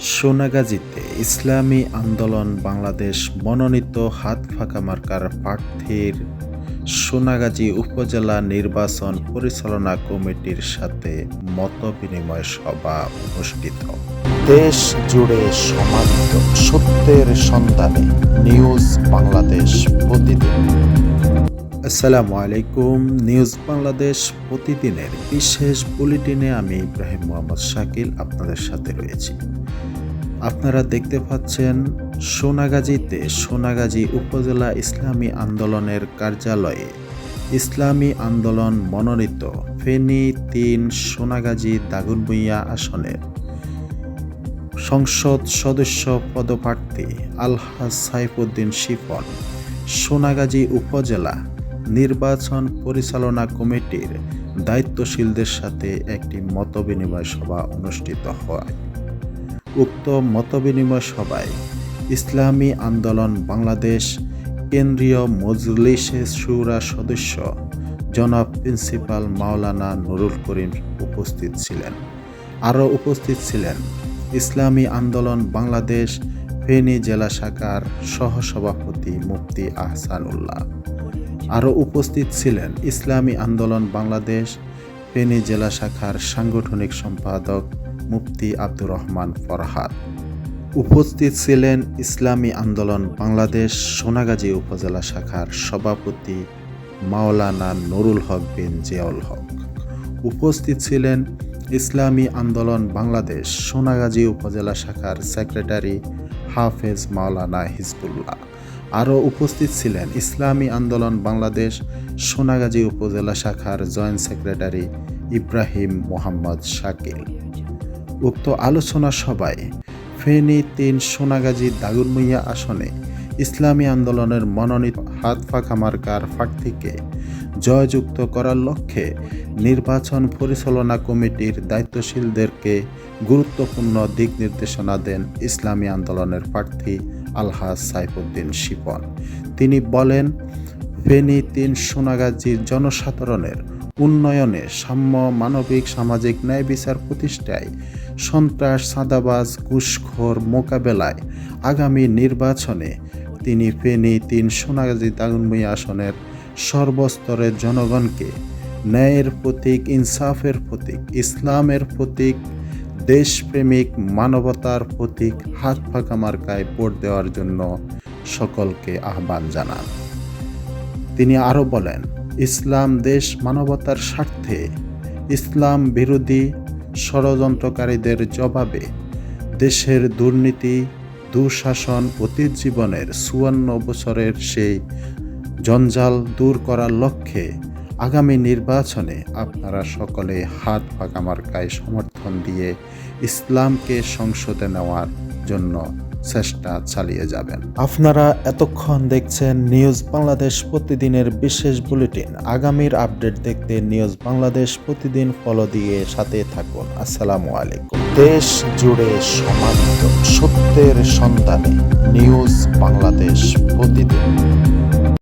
সোনাগাজীতে ইসলামী আন্দোলন, বাংলাদেশ মনোনীত হাত ফাঁকা মার্কার প্রার্থীর সোনাগাজী উপজেলা নির্বাচন পরিচালনা কমিটির সাথে মতবিনিময় সভা অনুষ্ঠিত। দেশ জুড়ে সমাহিত সত্যের সন্ধানে নিউজ বাংলাদেশ প্রতিদিন। আসসালামু আলাইকুম। নিউজ বাংলাদেশ প্রতিদিনের বিশেষ বুলেটিনে আমি ইব্রাহিম মোহাম্মদ শাকিল আপনাদের সাথে রয়েছি। আপনারা দেখতে পাচ্ছেন সোনাগাজীতে সোনাগাজী উপজেলা ইসলামী আন্দোলনের কার্যালয়ে ইসলামী আন্দোলন মনোনীত ফেনী তিন সোনাগাজী দাগুনভূঁইয়া আসনের সংসদ সদস্য পদপ্রার্থী আলহাজ সাইফুদ্দিন শিফন সোনাগাজী উপজেলা নির্বাচন পরিচালনা কমিটির দায়িত্বশীলদের সাথে একটি মতবিনিময় সভা অনুষ্ঠিত হয়। উক্ত মতবিনিময় সভায় ইসলামী আন্দোলন বাংলাদেশ কেন্দ্রীয় মজলিসে সুরা সদস্য জনাব প্রিন্সিপাল মাওলানা নুরুল করিম উপস্থিত ছিলেন। আরও উপস্থিত ছিলেন ইসলামী আন্দোলন বাংলাদেশ ফেনী জেলা শাখার সহসভাপতি মুফতি আহসানুল্লাহ। আরও উপস্থিত ছিলেন ইসলামী আন্দোলন বাংলাদেশ ফেনী জেলা শাখার সাংগঠনিক সম্পাদক মুফতি আব্দুর রহমান ফরহাদ। উপস্থিত ছিলেন ইসলামী আন্দোলন বাংলাদেশ সোনাগাজী উপজেলা শাখার সভাপতি মাওলানা নুরুল হক বিন জিয়াউল হক। উপস্থিত ছিলেন ইসলামী আন্দোলন বাংলাদেশ সোনাগাজী উপজেলা শাখার সেক্রেটারি হাফেজ মাওলানা হিজবুল্লাহ। আরও উপস্থিত ছিলেন ইসলামী আন্দোলন বাংলাদেশ সোনাগাজী উপজেলা শাখার জয়েন্ট সেক্রেটারি ইব্রাহিম মোহাম্মদ শাকিল। উক্ত আলোচনা সভায় ফেনী তিন সোনাগাজী দাগুরমুইয়া আসনে ইসলামী আন্দোলনের মনোনীত হাত ফাঁকা মার্কার প্রার্থীকে জয়যুক্ত করার লক্ষ্যে নির্বাচন পরিচালনা কমিটির দায়িত্বশীলদেরকে গুরুত্বপূর্ণ দিক নির্দেশনা দেন ইসলামী আন্দোলনের প্রার্থী আলহাজ সাইফুদ্দিন শিপন। তিনি বলেন, ফেনী তিন সোনাগাজীর জনসাধারণের উন্নয়নে সাম্য, মানবিক, সামাজিক ন্যায় বিচার প্রতিষ্ঠায় সন্ত্রাস, সাদাবাজ, ঘুষখোর মোকাবেলায় আগামী নির্বাচনে তিনি ফেনী তিন সোনাগাজী তাগুনমুই আসনের সর্বস্তরের জনগণকে ন্যায়ের প্রতীক, ইনসাফের প্রতীক, ইসলামের প্রতীক, দেশপ্রেমিক, মানবতার প্রতীক হাত ফাঁকা মার্কায় ভোট দেওয়ার জন্য সকলকে আহ্বান জানান। তিনি আরও বলেন ইসলাম দেশ মানবতার স্বার্থে, ইসলাম বিরোধী ষড়যন্ত্রকারীদের জবাবে দেশের দুর্নীতি, দুঃশাসন, অতীত জীবনের চুয়ান্ন বছরের সেই জঞ্জাল দূর করার লক্ষ্যে আগামী নির্বাচনে আপনারা সকলে হাত পাকা মার্কায় সমর্থন দিয়ে ইসলামকে সংসদে নেওয়ার জন্য চেষ্টা চালিয়ে যাবেন। আপনারা এতক্ষণ দেখছেন নিউজ বাংলাদেশ প্রতিদিনের বিশেষ বুলেটিন। আগামীর আপডেট দেখতে নিউজ বাংলাদেশ প্রতিদিন ফলো দিয়ে সাথে থাকুন। আসসালামু আলাইকুম। দেশ জুড়ে সমাজ সত্যের সন্ধানে নিউজ বাংলাদেশ প্রতিদিন।